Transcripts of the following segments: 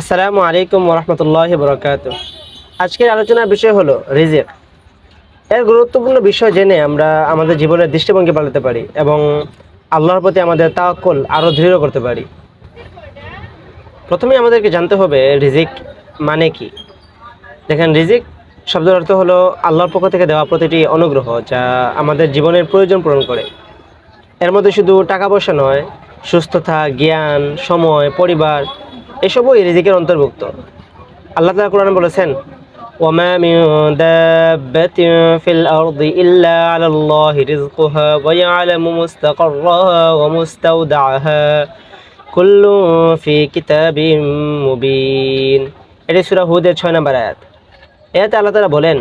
আসসালামু আলাইকুম রহমতুল্লাহ বরকাত আজকের আলোচনার বিষয় হলো রিজিক। এর গুরুত্বপূর্ণ বিষয় জেনে আমরা আমাদের জীবনের দৃষ্টিভঙ্গি পাল্টাতে পারি এবং আল্লাহর প্রতি আমাদের তাওয়াক্কুল আরও দৃঢ় করতে পারি। প্রথমে আমাদেরকে জানতে হবে রিজিক মানে কি? দেখেন, রিজিক শব্দের অর্থ হলো আল্লাহর পক্ষ থেকে দেওয়া প্রতিটি অনুগ্রহ যা আমাদের জীবনের প্রয়োজন পূরণ করে। এর মধ্যে শুধু টাকা পয়সা নয়, সুস্থতা, জ্ঞান, সময়, পরিবার এসবও এই রিজিকের অন্তর্ভুক্ত আল্লাহ তালা কোরআন বলেছেন وما من دابة في الأرض إلا على الله رزقها ويعلم مستقرها ومستودعها كل في كتاب مبين এটি সুরা হুদের ছয় নম্বর আয়াত এতে আল্লাহ তালা বলেন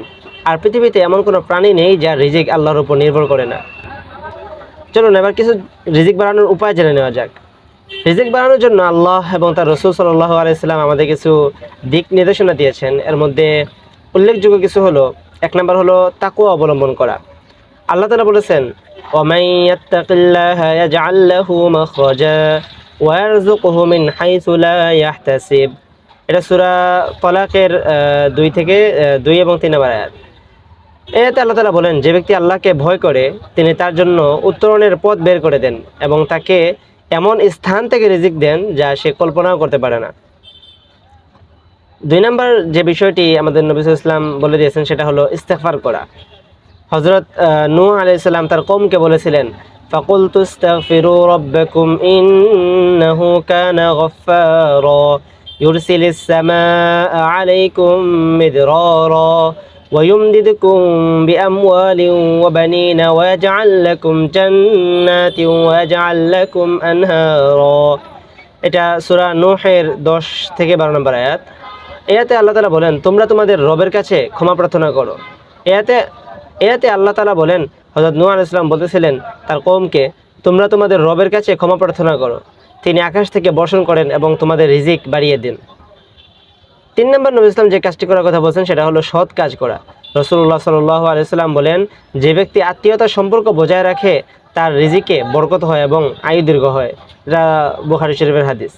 আর পৃথিবীতে এমন কোনো প্রাণী নেই যার রিজিক আল্লাহর উপর নির্ভর করে না চলুন এবার কিছু রিজিক বাড়ানোর উপায় জেনে নেওয়া যাক রিজিক বাড়ানোর জন্য আল্লাহ এবং তার রসুল সাল্লাহ আলাইসাল্লাম আমাদের কিছু দিক নির্দেশনা দিয়েছেন। এর মধ্যে উল্লেখযোগ্য কিছু হলো, এক নম্বর হলো তাকু অবলম্বন করা। আল্লাহ তালা বলেছেন এটা সুরা তলাকের দুই থেকে দুই এবং তিন নম্বর আয়াত। এতে আল্লাহ তালা বলেন, যে ব্যক্তি আল্লাহকে ভয় করে, তিনি তার জন্য উত্তরণের পথ বের করে দেন এবং তাকে এমন স্থান থেকে রিজিক দেন যা সে কল্পনাও করতে পারে না। দুই নম্বর যে বিষয়টি আমাদের নবী ইসলাম বলে দিয়েছেন সেটা হলো ইস্তেফার করা। হজরত নু আলি ইসলাম তার কমকে বলেছিলেন ফকুল তুস্তাগফিরু রাব্বাকুম ইন্নাহু কানা গফফারা, ইউরসিলিস সামাআ আলাইকুম মিদরারা। ويمددكم بأموال وبنين ويجعل لكم جنات ويجعل لكم أنهارا এটা সূরা নূহের দশ থেকে বারো নম্বর আয়াত এতে আল্লাহ তালা বলেন তোমরা তোমাদের রবের কাছে ক্ষমা প্রার্থনা করো এতে এতে আল্লাহ তালা বলেন হজরত নূহ আলাইহিস সালাম বলতেছিলেন তার কৌমকে তোমরা তোমাদের রবের কাছে ক্ষমা প্রার্থনা করো তিনি আকাশ থেকে বর্ষণ করেন এবং তোমাদের রিজিক বাড়িয়ে দিন তিন নম্বর নবী ইসলাম যে কাজটি করার কথা বলছেন, সেটা হলো সৎ কাজ করা। রসুল্লাহ সাল্লাহ আলাইসাল্লাম বলেন, যে ব্যক্তি আত্মীয়তার সম্পর্ক বজায় রাখে, তার রিজিকে বরকত হয় এবং আয়ু দীর্ঘ হয়। এটা বুখারি শরীফের হাদিস।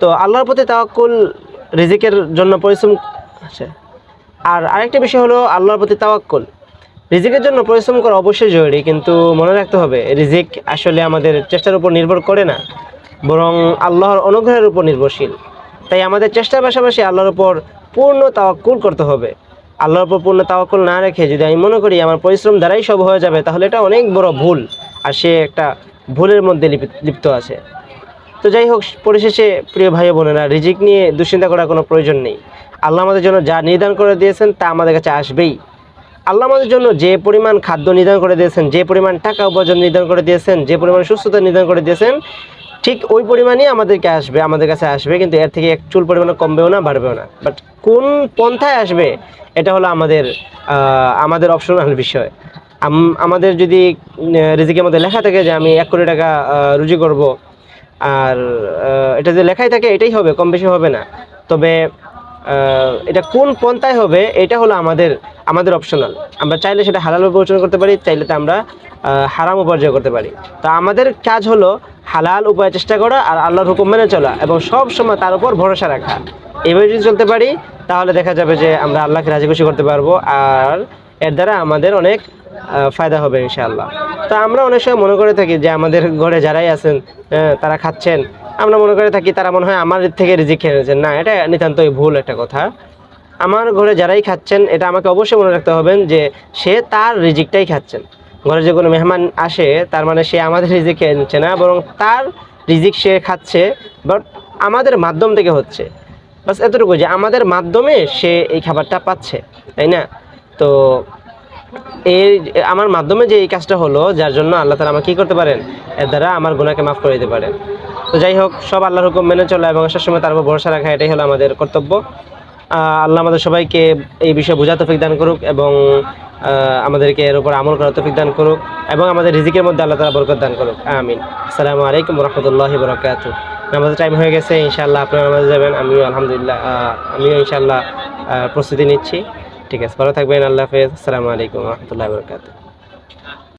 তো আল্লাহর প্রতি তাওয়াক্কুল রিজিকের জন্য পরিশ্রম আচ্ছা। আর আরেকটা বিষয় হলো আল্লাহর প্রতি তাওয়াক্কুল। রিজিকের জন্য পরিশ্রম করা অবশ্যই জরুরি, কিন্তু মনে রাখতে হবে, রিজিক আসলে আমাদের চেষ্টার উপর নির্ভর করে না, বরং আল্লাহর অনুগ্রহের উপর নির্ভরশীল। তাই আমাদের চেষ্টার পাশাপাশি আল্লাহর উপর পূর্ণ তাওয়াক্কুল করতে হবে। আল্লাহর উপর পূর্ণ তাওয়াক্কুল না রেখে যদি আমি মনে করি আমার পরিশ্রম দ্বারাই সব হয়ে যাবে, তাহলে এটা অনেক বড় ভুল। আর সে একটা ভুলের মধ্যে লিপি- লিপ্ত আছে। তো যাই হোক, পরিশেষে প্রিয় ভাই বোনেরা, রিজিক নিয়ে দুশ্চিন্তা করার কোনো প্রয়োজন নেই। আল্লাহ আমাদের জন্য যা নির্ধারণ করে দিয়েছেন তা আমাদের কাছে আসবেই। আল্লাহ আমাদের জন্য যে পরিমাণ খাদ্য নির্ধারণ করে দিয়েছেন, যে পরিমাণ টাকা উপার্জন নির্ধারণ করে দিয়েছেন, যে পরিমাণ সুস্থতা নির্ধারণ করে দিয়েছেন ঠিক ওই পরিমাণই আমাদেরকে আসবে, আমাদের কাছে আসবে, কিন্তু এর থেকে এক চুল পরিমাণে কমবেও না, বাড়বেও না। বাট কোন পন্থায় আসবে, এটা হলো আমাদের আমাদের অপশনাল বিষয়। আম- আমাদের যদি রিজিকের মধ্যে লেখা থাকে যে আমি এক কোটি টাকা রুজি করব, আর এটা যে লেখাই থাকে, এটাই হবে কম বেশি হবে না। তবে এটা কোন পন্থায় হবে, এটা হলো আমাদের আমাদের অপশনাল আমরা চাইলে সেটা হালাল উপার্জন করতে পারি, চাইলে তো আমরা হারাম উপার্জন করতে পারি। তো আমাদের কাজ হলো হালাল উপায় চেষ্টা করা আর আল্লাহর হুকুম মেনে চলা এবং সব সময় তার উপর ভরসা রাখা। এভাবে যদি চলতে পারি, তাহলে দেখা যাবে যে আমরা আল্লাহকে রাজি খুশি করতে পারব আর এর দ্বারা আমাদের অনেক ফায়দা হবে ইনশাআল্লাহ। তো আমরা অনেক সময় মনে করে থাকি যে আমাদের ঘরে যারাই আছেন তারা খাচ্ছেন আমরা মনে করে থাকি তারা মনে হয় আমার থেকে রিজিক খেয়ে নিয়েছেন না, এটা নিতান্তই ভুল একটা কথা। আমার ঘরে যারাই খাচ্ছেন, এটা আমাকে অবশ্যই মনে রাখতে হবেন যে সে তার রিজিকটাই খাচ্ছেন। ঘরে যে কোনো মেহমান আসে, তার মানে সে আমাদের রিজিক খেয়ে নিচ্ছে না, বরং তার রিজিক সে খাচ্ছে, বাট আমাদের মাধ্যম থেকে হচ্ছে। বাস এতটুকু যে আমাদের মাধ্যমে সে এই খাবারটা পাচ্ছে, তাই না? তো এই আমার মাধ্যমে যে এই কাজটা হলো, যার জন্য আল্লাহ তালা আমাকে কী করতে পারেন? এর দ্বারা আমার গুণাকে মাফ করে দিতে পারেন। তো যাই হোক, সব আল্লাহর হুকুম মেনে চলা এবং সবসময় তার উপর ভরসা রাখা, এটাই হলো আমাদের কর্তব্য। আল্লাহ আমাদের সবাইকে এই বিষয়ে বোঝা তৌফিক দান করুক এবং আমাদেরকে এর উপর আমল করার তৌফিক দান করুক এবং আমাদের রিজিকের মধ্যে আল্লাহ তালা বরকত দান করুক। আমিন। আসসালামু আলাইকুম রহমতুল্লাহি বরকাত আমাদের টাইম হয়ে গেছে, ইনশাআল্লাহ আপনারা আমাদের যাবেন। আমিও আলহামদুলিল্লাহ আমিও ইনশাআল্লাহ প্রস্তুতি নিচ্ছি। ঠিক আছে, ভালো থাকবেন, আল্লাহ হাফেজ। আসসালামু আলাইকুম রহমতুল্লাহ বরকাত